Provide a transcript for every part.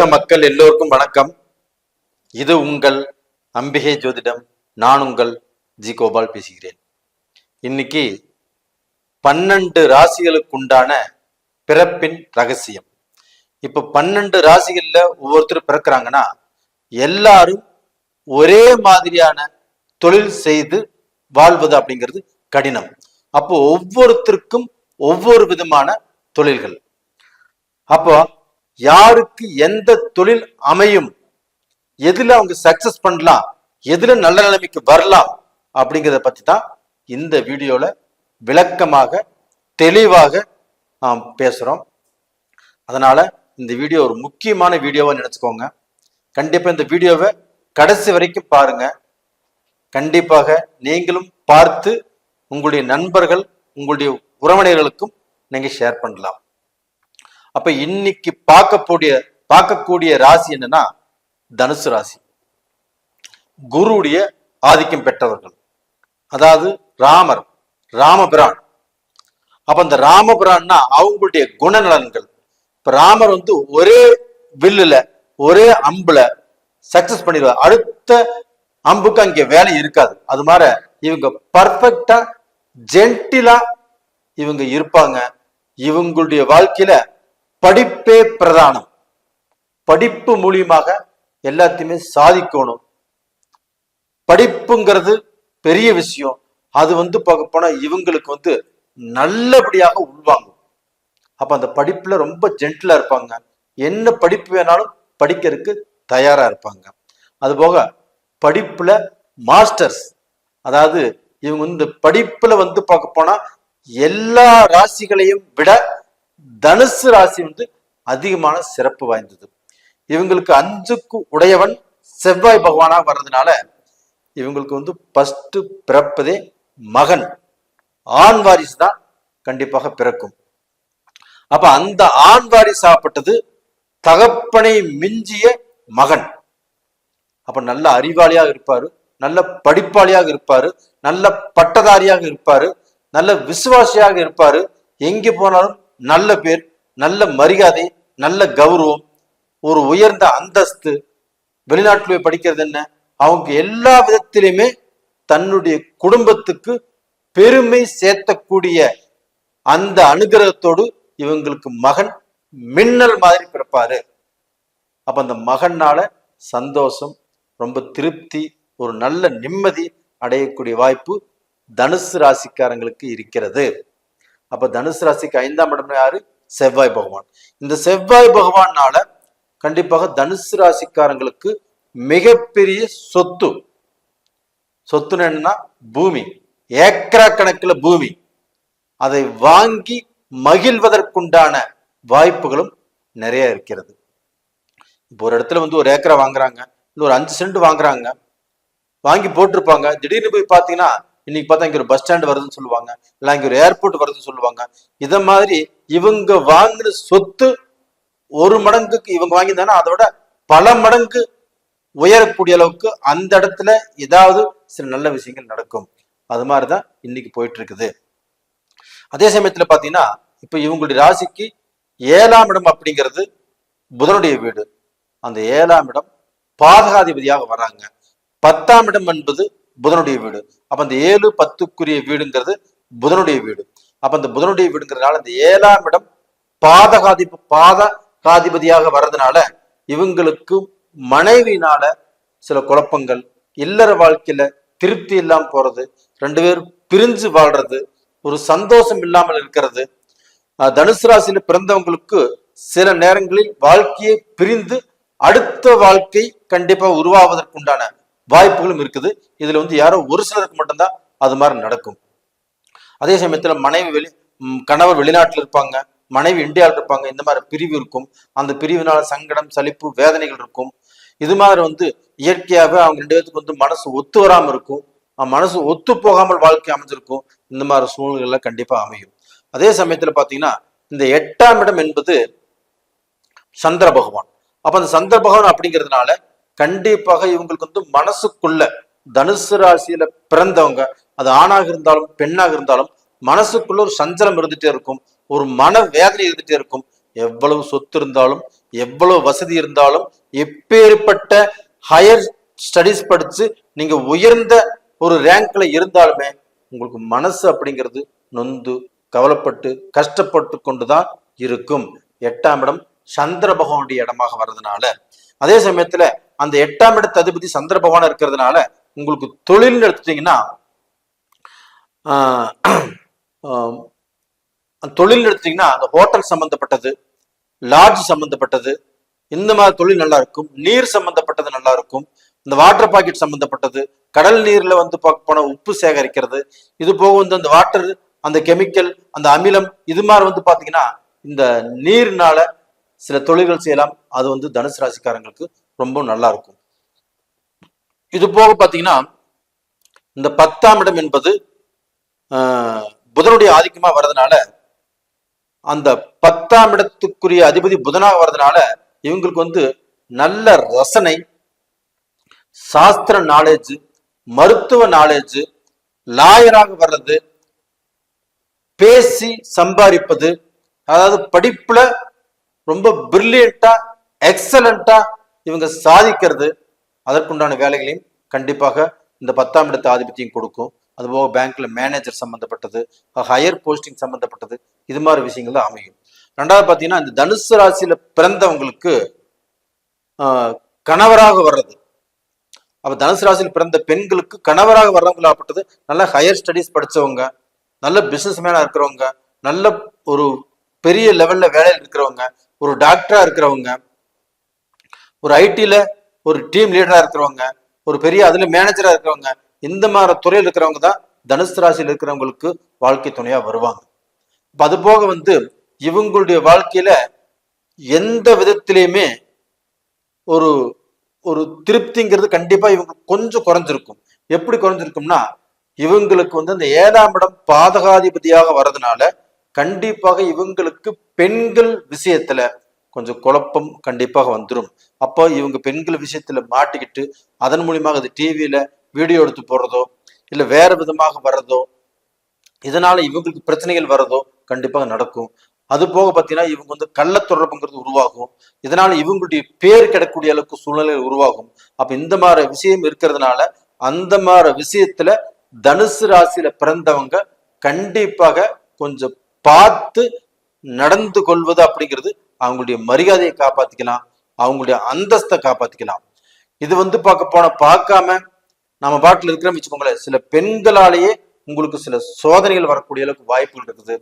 உலக மக்கள் எல்லோருக்கும் வணக்கம். இது உங்கள் அம்பிகை ஜோதிடம். நான் உங்கள் ஜி கோபால் பேசுகிறேன். இன்னைக்கு பன்னெண்டு ராசிகளுக்குண்டான பிறப்பின் ரகசியம். இப்ப பன்னெண்டு ராசிகள்ல ஒவ்வொருத்தரும் பிறக்கிறாங்கன்னா எல்லாரும் ஒரே மாதிரியான தொழில் செய்து வாழ்வது அப்படிங்கிறது கடினம். அப்போ ஒவ்வொருத்தருக்கும் ஒவ்வொரு விதமான தொழில்கள். அப்போ யாருக்கு எந்த தொழில் அமையும்? எதுல அவங்க சக்சஸ் பண்ணலாம்? எதுல நல்ல நிலைமைக்கு வரலாம்? அப்படிங்கிறத பத்தி தான் இந்த வீடியோல விளக்கமாக தெளிவாக நாம் பேசுறோம். அதனால இந்த வீடியோ ஒரு முக்கியமான வீடியோவா நினைச்சுக்கோங்க. கண்டிப்பா இந்த வீடியோவை கடைசி வரைக்கும் பாருங்க. கண்டிப்பாக நீங்களும் பார்த்து உங்களுடைய நண்பர்கள் உங்களுடைய உறவினர்களுக்கும் நீங்க ஷேர் பண்ணலாம். அப்ப இன்னைக்கு பார்க்கக்கூடிய பார்க்கக்கூடிய ராசி என்னன்னா தனுசு ராசி. குருவுடைய ஆதிக்கம் பெற்றவர்கள். அதாவது ராமர் ராமபிரான். அப்ப அந்த ராமபிரான்னா அவங்களுடைய குணநலன்கள். இப்ப ராமர் வந்து ஒரே வில்லுல ஒரே அம்புல சக்சஸ் பண்ணிடுவார். அடுத்த அம்புக்கு அங்க வேலை இருக்காது. அது மாதிரி இவங்க பர்ஃபெக்டா ஜென்டிலா இவங்க இருப்பாங்க. இவங்களுடைய வாழ்க்கையில படிப்பே பிரதானம். படிப்பு மூலியமாக எல்லாத்தையுமே சாதிக்கணும். படிப்புங்கிறது பெரிய விஷயம். அது வந்து பார்க்க போனா இவங்களுக்கு வந்து நல்லபடியாக உள்வாங்கும். அப்ப அந்த படிப்புல ரொம்ப ஜென்டிலா இருப்பாங்க. என்ன படிப்பு வேணாலும் படிக்கிறதுக்கு தயாரா இருப்பாங்க. அது போக படிப்புல மாஸ்டர்ஸ் அதாவது இவங்க இந்த படிப்புல வந்து பார்க்க போனா எல்லா ராசிகளையும் விட தனுசு ராசி வந்து அதிகமான சிறப்பு வாய்ந்தது. இவங்களுக்கு அஞ்சுக்கு உடையவன் செவ்வாய் பகவானா வர்றதுனால இவங்களுக்கு வந்து ஃபர்ஸ்ட் பிறப்பதே மகன். ஆண் வாரிசு தான் கண்டிப்பாக பிறக்கும். அப்ப அந்த ஆண் வாரிசு சாப்பிட்டது தகப்பனை மிஞ்சிய மகன். அப்ப நல்ல அறிவாளியாக இருப்பாரு நல்ல படிப்பாளியாக இருப்பாரு நல்ல பட்டதாரியாக இருப்பாரு நல்ல விசுவாசியாக இருப்பாரு. எங்கே போனாலும் நல்ல பேர் நல்ல மரியாதை நல்ல கௌரவம் ஒரு உயர்ந்த அந்தஸ்து. வெளிநாட்டில் போய் படிக்கிறது என்ன? அவங்க எல்லா விதத்திலையுமே தன்னுடைய குடும்பத்துக்கு பெருமை சேர்த்தக்கூடிய அந்த அனுகிரகத்தோடு இவங்களுக்கு மகன் மின்னல் மாதிரி பிறப்பாரு. அப்ப அந்த மகனால சந்தோஷம் ரொம்ப திருப்தி ஒரு நல்ல நிம்மதி அடையக்கூடிய வாய்ப்பு தனுசு ராசிக்காரங்களுக்கு இருக்கிறது. அப்ப தனுசு ராசிக்கு ஐந்தாம் இடம் யாரு? செவ்வாய் பகவான். இந்த செவ்வாய் பகவானால கண்டிப்பாக தனுசு ராசிக்காரங்களுக்கு மிகப்பெரிய சொத்து. சொத்துன்னு என்னன்னா பூமி. ஏக்கரா கணக்கில் பூமி. அதை வாங்கி மகிழ்வதற்குண்டான வாய்ப்புகளும் நிறைய இருக்கிறது. இப்போ ஒரு இடத்துல வந்து ஒரு ஏக்கரா வாங்குறாங்க இல்லை ஒரு அஞ்சு சென்ட் வாங்குறாங்க வாங்கி போட்டிருப்பாங்க திடீர்னு போய் பார்த்தீங்கன்னா இன்னைக்கு பார்த்தா இங்க ஒரு பஸ் ஸ்டாண்ட் வருதுன்னு சொல்லுவாங்க. இல்லை இங்க ஒரு ஏர்போர்ட் வருதுன்னு சொல்லுவாங்க. இத மாதிரி இவங்க வாங்கின சொத்து ஒரு மடங்குக்கு இவங்க வாங்கியிருந்தாங்கன்னா அதோட பல மடங்கு உயரக்கூடிய அளவுக்கு அந்த இடத்துல ஏதாவது சில நல்ல விஷயங்கள் நடக்கும். அது மாதிரிதான் இன்னைக்கு போயிட்டு இருக்குது அதே சமயத்துல பாத்தீங்கன்னா இப்ப இவங்களுடைய ராசிக்கு ஏழாம் இடம் அப்படிங்கிறது புதனுடைய வீடு. அந்த ஏழாம் இடம் பாதகாதிபதியாக வராங்க. பத்தாம் இடம் என்பது புதனுடைய வீடு. அப்ப அந்த ஏழு பத்துக்குரிய வீடுங்கிறது புதனுடைய வீடு. அப்ப அந்த புதனுடைய வீடுங்கிறதுனால அந்த ஏழாம் இடம் பாதகாதி பாதகாதிபதியாக வர்றதுனால இவங்களுக்கு மனைவினால சில குழப்பங்கள் இல்லற வாழ்க்கையில திருப்தி இல்லாம போறது ரெண்டு பேரும் பிரிஞ்சு வாழ்றது ஒரு சந்தோஷம் இல்லாமல் இருக்கிறது. தனுசு ராசியில பிறந்தவங்களுக்கு சில நேரங்களில் வாழ்க்கையை பிரிந்து அடுத்த வாழ்க்கை கண்டிப்பா உருவாவதற்குண்டான வாய்ப்புகளும் இருக்குது. இதுல வந்து யாரோ ஒரு சிலருக்கு மட்டும்தான் அது மாதிரி நடக்கும். அதே சமயத்துல மனைவி வெளி கணவர் வெளிநாட்டில் இருப்பாங்க மனைவி இந்தியாவில் இருப்பாங்க இந்த மாதிரி பிரிவு இருக்கும். அந்த பிரிவினால சங்கடம் சலிப்பு வேதனைகள் இருக்கும். இது மாதிரி வந்து இயற்கையாகவே அவங்க ரெண்டு பேத்துக்கு வந்து மனசு ஒத்து வராமல் இருக்கும். மனசு ஒத்து போகாமல் வாழ்க்கை அமைஞ்சிருக்கும். இந்த மாதிரி சூழ்நிலைகள்லாம் கண்டிப்பாக அமையும். அதே சமயத்தில் பார்த்தீங்கன்னா இந்த எட்டாம் இடம் என்பது சந்திர பகவான். அப்போ அந்த சந்திர பகவான் அப்படிங்கிறதுனால கண்டிப்பாக இவங்களுக்கு வந்து மனசுக்குள்ள தனுசு ராசியில பிறந்தவங்க அது ஆணாக இருந்தாலும் பெண்ணாக இருந்தாலும் மனசுக்குள்ள ஒரு சஞ்சலம் இருந்துட்டே இருக்கும் ஒரு மன வேதனை இருந்துட்டே இருக்கும். எவ்வளவு சொத்து இருந்தாலும் எவ்வளவு வசதி இருந்தாலும் எப்பேற்பட்ட ஹையர் ஸ்டடிஸ் படிச்சு நீங்க உயர்ந்த ஒரு ரேங்க்ல இருந்தாலுமே உங்களுக்கு மனசு அப்படிங்கிறது நொந்து கவலைப்பட்டு கஷ்டப்பட்டு கொண்டுதான் இருக்கும். எட்டாம் இடம் சந்திர பகவானுடைய இடமாக வர்றதுனால. அதே சமயத்துல அந்த எட்டாம் இடத்து அதிபதி சந்திர பகவான் இருக்கிறதுனால உங்களுக்கு தொழில்னு எடுத்துட்டீங்கன்னா தொழில் எடுத்தீங்கன்னா அந்த ஹோட்டல் சம்பந்தப்பட்டது லாட்ஜ் சம்பந்தப்பட்டது இந்த மாதிரி தொழில் நல்லா இருக்கும் நீர் சம்பந்தப்பட்டது நல்லா இருக்கும் இந்த வாட்டர் பாக்கெட் சம்பந்தப்பட்டது கடல் நீர்ல வந்து பார்க்க போன உப்பு சேகரிக்கிறது இது போக வந்து அந்த வாட்டர் அந்த கெமிக்கல் அந்த அமிலம் இது மாதிரி வந்து பாத்தீங்கன்னா இந்த நீர்னால சில தொழில்கள் செய்யலாம் அது வந்து தனுசு ராசிக்காரங்களுக்கு ரொம்ப நல்லா இருக்கும் இது போக பாத்தீங்கன்னா இந்த பத்தாம் இடம் என்பது ஆஹ், புதனுடைய ஆதிக்கமா வர்றதுனால அந்த பத்தாம் இடத்துக்குரிய அதிபதி புதனாக வர்றதுனால இவங்களுக்கு வந்து நல்ல ரசனை சாஸ்திர நாலேஜ் மருத்துவ நாலேஜ் லாயராக வர்றது பேசி சம்பாதிப்பது அதாவது படிப்புல ரொம்ப பிரில்லியண்டா எக்ஸலண்டா இவங்க சாதிக்கிறது அதற்குண்டான வேலைகளையும் கண்டிப்பாக இந்த பத்தாம் இடத்து ஆதிபத்தியம் கொடுக்கும். அதுபோக பேங்க்ல மேனேஜர் சம்பந்தப்பட்டது ஹையர் போஸ்டிங் சம்பந்தப்பட்டது இது மாதிரி விஷயங்கள் தான் அமையும். ரெண்டாவது பார்த்தீங்கன்னா இந்த தனுசு ராசியில பிறந்தவங்களுக்கு கணவராக வர்றது. அப்ப தனுசு ராசியில் பிறந்த பெண்களுக்கு கணவராக வர்றவங்களாகப்பட்டது நல்ல ஹையர் ஸ்டடீஸ் படிச்சவங்க நல்ல பிசினஸ் மேனா இருக்கிறவங்க நல்ல ஒரு பெரிய லெவல்ல வேலையில் இருக்கிறவங்க ஒரு டாக்டரா இருக்கிறவங்க ஒரு ஐடியில் ஒரு டீம் லீடராக இருக்கிறவங்க ஒரு பெரிய அதில் மேனேஜராக இருக்கிறவங்க இந்த மாதிரி துறையில் இருக்கிறவங்க தான் தனுசு ராசியில் இருக்கிறவங்களுக்கு வாழ்க்கை துணையாக வருவாங்க. இப்போ அது போக வந்து இவங்களுடைய வாழ்க்கையில் எந்த விதத்திலையுமே ஒரு ஒரு திருப்திங்கிறது கண்டிப்பாக இவங்க கொஞ்சம் குறைஞ்சிருக்கும். எப்படி குறைஞ்சிருக்கும்னா இவங்களுக்கு வந்து அந்த ஏழாம் இடம் பாதகாதிபதியாக வர்றதுனால கண்டிப்பாக இவங்களுக்கு பெண்கள் விஷயத்துல கொஞ்சம் குழப்பம் கண்டிப்பாக வந்துடும் அப்போ இவங்க பெண்கள் விஷயத்துல மாட்டிக்கிட்டு அதன் மூலியமாக அது டிவியில வீடியோ எடுத்து போடுறதோ இல்லை வேற விதமாக வர்றதோ இதனால இவங்களுக்கு பிரச்சனைகள் வர்றதோ கண்டிப்பாக நடக்கும். அது போக பார்த்தீங்கன்னா இவங்க வந்து கள்ள தொடர்புங்கிறது உருவாகும். இதனால இவங்களுடைய பேர் கிடக்கூடிய அளவுக்கு சூழ்நிலைகள் உருவாகும். அப்ப இந்த மாதிரி விஷயம் இருக்கிறதுனால அந்த மாதிரி விஷயத்துல தனுசு ராசியில பிறந்தவங்க கண்டிப்பாக கொஞ்சம் பார்த்து நடந்து கொள்வது அப்படிங்கிறது அவங்களுடைய மரியாதையை காப்பாத்திக்கலாம் அவங்களுடைய அந்தஸ்தை காப்பாத்திக்கலாம். இது வந்து பார்க்க போன பார்க்காம நம்ம பாட்டில் இருக்கிற வச்சுக்கோங்களேன் சில பெண்களாலேயே உங்களுக்கு சில சோதனைகள் வரக்கூடிய அளவுக்கு வாய்ப்புகள் இருக்குது.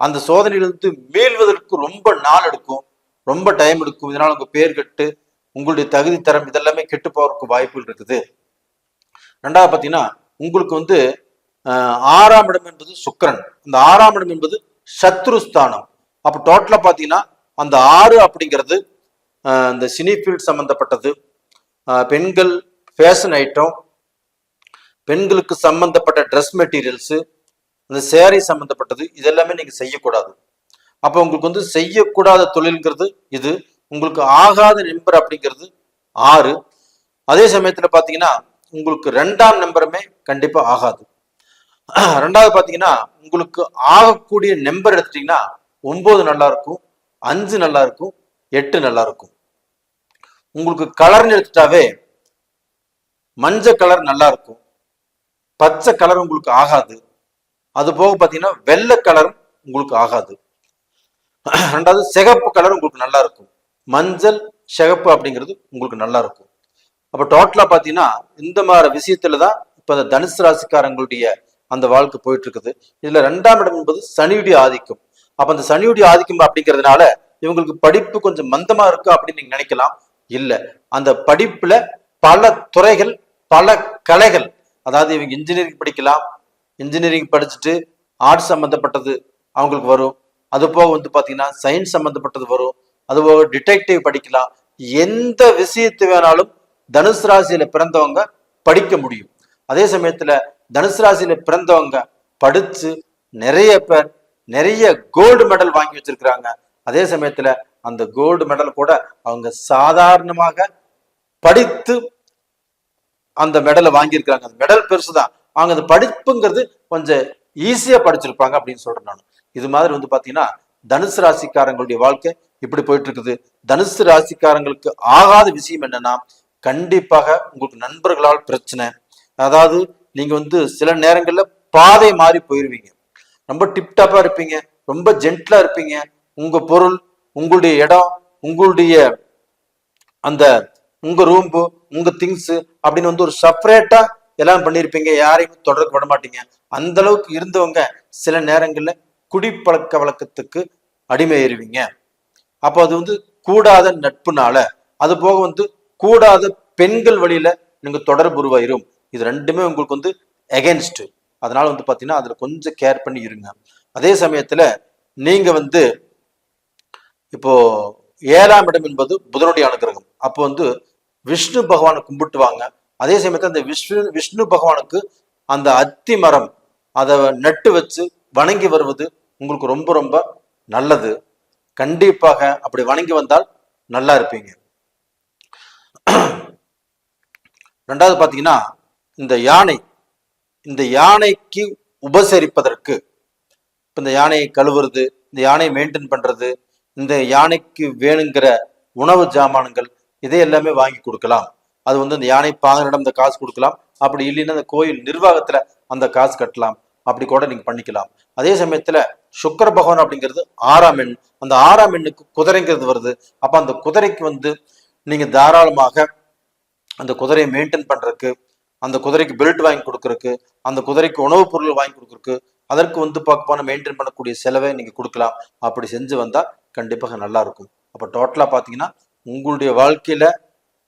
அந்த சோதனையிலிருந்து மீள்வதற்கு ரொம்ப நாள் எடுக்கும் ரொம்ப டைம் எடுக்கும். இதனால உங்க பேர் கெட்டு உங்களுடைய தகுதி தரம் இதெல்லாமே கெட்டு போறதுக்கு வாய்ப்புகள் இருக்குது. ரெண்டாவது பார்த்தீங்கன்னா உங்களுக்கு வந்து ஆஹ், ஆறாம் இடம் என்பது சுக்கரன். அந்த ஆறாம் இடம் என்பது சத்ருஸ்தானம். அப்போ டோட்டலா பார்த்தீங்கன்னா அந்த ஆறு அப்படிங்கிறது இந்த சினி ஃபீல்ட் பெண்கள் ஃபேஷன் ஐட்டம் பெண்களுக்கு சம்மந்தப்பட்ட ட்ரெஸ் மெட்டீரியல்ஸு அந்த சேரீ சம்மந்தப்பட்டது இதெல்லாமே நீங்கள் செய்யக்கூடாது. அப்போ உங்களுக்கு வந்து செய்யக்கூடாத தொழில்ங்கிறது இது. உங்களுக்கு ஆகாத நம்பர் அப்படிங்கிறது ஆறு. அதே சமயத்தில் பார்த்தீங்கன்னா உங்களுக்கு ரெண்டாம் நம்பருமே கண்டிப்பாக ஆகாது. ரெண்டாவது பார்த்தீங்கன்னா உங்களுக்கு ஆகக்கூடிய நம்பர் எடுத்துட்டீங்கன்னா ஒம்பது நல்லா இருக்கும். அஞ்சு நல்லா இருக்கும் எட்டு நல்லா இருக்கும் உங்களுக்கு கலர்னு எடுத்துட்டாவே மஞ்சள் கலர் நல்லா இருக்கும் பச்சை கலர் உங்களுக்கு ஆகாது. அது போக பார்த்தீங்கன்னா வெள்ளை கலரும் உங்களுக்கு ஆகாது. ரெண்டாவது சிகப்பு கலர் உங்களுக்கு நல்லா இருக்கும் மஞ்சள் சிகப்பு அப்படிங்கிறது உங்களுக்கு நல்லா இருக்கும் அப்போ டோட்டலா பார்த்தீங்கன்னா இந்த மாதிரி விஷயத்துல தான் இப்போ அந்த தனுசு ராசிக்காரங்களுடைய அந்த வாழ்க்கை போயிட்டு இருக்குது. இதுல ரெண்டாம் இடம் என்பது சனியுடைய ஆதிக்கம். அப்ப அந்த சனியுடைய ஆதிக்கம் அப்படிங்கிறதுனால இவங்களுக்கு படிப்பு கொஞ்சம் மந்தமா இருக்கு அப்படின்னு நீங்க நினைக்கலாம். இல்ல. அந்த படிப்புல பல துறைகள் பல கலைகள் அதாவது இவங்க இன்ஜினியரிங் படிக்கலாம் இன்ஜினியரிங் படிச்சுட்டு ஆர்ட்ஸ் சம்பந்தப்பட்டது அவங்களுக்கு வரும். அது போக வந்து பாத்தீங்கன்னா சயின்ஸ் சம்பந்தப்பட்டது வரும். அது போக டிடெக்டிவ் படிக்கலாம். எந்த விஷயத்து வேணாலும் தனுசு ராசியில பிறந்தவங்க படிக்க முடியும். அதே சமயத்துல தனுசு ராசியில பிறந்தவங்க படிச்சு நிறைய பேர் நிறைய கோல்டு மெடல் வாங்கி வச்சிருக்கிறாங்க. அதே சமயத்துல அந்த கோல்டு மெடல் கூட அவங்க சாதாரணமாக படித்து அந்த மெடலை வாங்கியிருக்கிறாங்க. அந்த மெடல் பெருசுதான் அவங்க அந்த படிப்புங்கிறது கொஞ்சம் ஈஸியா படிச்சிருப்பாங்க அப்படின்னு சொல்றேன் நான். இது மாதிரி வந்து பாத்தீங்கன்னா தனுசு ராசிக்காரங்களுடைய வாழ்க்கை இப்படி போயிட்டு இருக்குது தனுசு ராசிக்காரங்களுக்கு ஆகாத விஷயம் என்னன்னா கண்டிப்பாக உங்களுக்கு நண்பர்களால் பிரச்சனை. அதாவது நீங்க வந்து சில நேரங்கள்ல பாதை மாறி போயிருவீங்க. ரொம்ப டிப்டாப்பா இருப்பீங்க. ரொம்ப ஜென்டிலா இருப்பீங்க. உங்க பொருள் உங்களுடைய இடம் உங்களுடைய அந்த உங்க ரூம்பு உங்க திங்ஸ் அப்படின்னு வந்து ஒரு செப்பரேட்டா எல்லாம் பண்ணியிருப்பீங்க யாரையும் தொடர்பு விட மாட்டீங்க. அந்த அளவுக்கு இருந்தவங்க சில நேரங்கள்ல குடிப்பழக்க வழக்கத்துக்கு அடிமையேறுவீங்க அப்போ அது வந்து கூடாத நட்புனால அது போக வந்து கூடாத பெண்கள் வழியில நீங்க தொடர்பு உருவாயிரும். இது ரெண்டுமே உங்களுக்கு வந்து எகென்ஸ்ட் அதனால வந்து பார்த்தீங்கன்னா அதுல கொஞ்சம் கேர் பண்ணி இருங்க. அதே சமயத்துல நீங்க வந்து இப்போ ஏழாம் இடம் என்பது புதனுடைய அனுகிரகம். அப்போ வந்து விஷ்ணு பகவானை கும்பிட்டு வாங்க. அதே சமயத்துல அந்த விஷ்ணு விஷ்ணு பகவானுக்கு அந்த அத்தி மரம் அதை நட்டு வச்சு வணங்கி வருவது உங்களுக்கு ரொம்ப ரொம்ப நல்லது. கண்டிப்பாக அப்படி வணங்கி வந்தால் நல்லா இருப்பீங்க. ரெண்டாவது பார்த்தீங்கன்னா இந்த யானை இந்த யானைக்கு உபசரிப்பதற்கு. இப்போ இந்த யானையை கழுவுறது இந்த யானையை மெயின்டைன் பண்றது இந்த யானைக்கு வேணுங்கிற உணவு ஜாமான்கள் இதை எல்லாமே வாங்கி கொடுக்கலாம். அது வந்து அந்த யானை பாகனிடம் இந்த காசு கொடுக்கலாம். அப்படி இல்லைன்னா அந்த கோயில் நிர்வாகத்துல அந்த காசு கட்டலாம். அப்படி கூட நீங்க பண்ணிக்கலாம். அதே சமயத்துல சுக்கர பகவான் அப்படிங்கிறது ஆறாம் எண். அந்த ஆறாம் எண்ணுக்கு குதிரைங்கிறது வருது. அப்ப அந்த குதிரைக்கு வந்து நீங்க தாராளமாக அந்த குதிரையை மெயின்டைன் பண்றதுக்கு அந்த குதிரைக்கு பெல்ட் வாங்கி கொடுக்கறக்கு அந்த குதிரைக்கு உணவுப் பொருள் வாங்கி கொடுக்கறக்கு அதற்கு வந்து பார்க்க மெயின்டைன் பண்ணக்கூடிய செலவை நீங்கள் கொடுக்கலாம். அப்படி செஞ்சு வந்தால் கண்டிப்பாக நல்லா இருக்கும். அப்போ டோட்டலாக பார்த்தீங்கன்னா உங்களுடைய வாழ்க்கையில்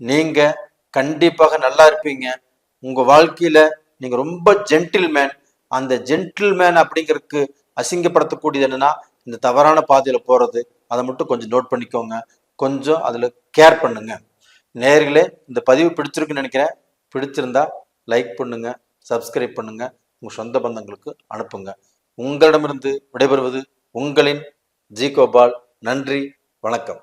நீங்கள் கண்டிப்பாக நல்லா இருப்பீங்க. உங்கள் வாழ்க்கையில் நீங்கள் ரொம்ப ஜென்டில்மேன் அந்த ஜென்டில்மேன் அப்படிங்கிறதுக்கு அசிங்கப்படுத்தக்கூடியது என்னன்னா இந்த தவறான பாதையில் போகிறது அதை மட்டும் கொஞ்சம் நோட் பண்ணிக்கோங்க. கொஞ்சம் அதில் கேர் பண்ணுங்க. நேர்களே இந்த பதிவு பிடிச்சிருக்குன்னு நினைக்கிறேன். பிடிச்சிருந்தா லைக் பண்ணுங்க சப்ஸ்கிரைப் பண்ணுங்க உங்கள் சொந்த பந்தங்களுக்கு அனுப்புங்க. உங்களிடமிருந்து விடைபெறுவது உங்களின் ஜி கோபால் நன்றி வணக்கம்.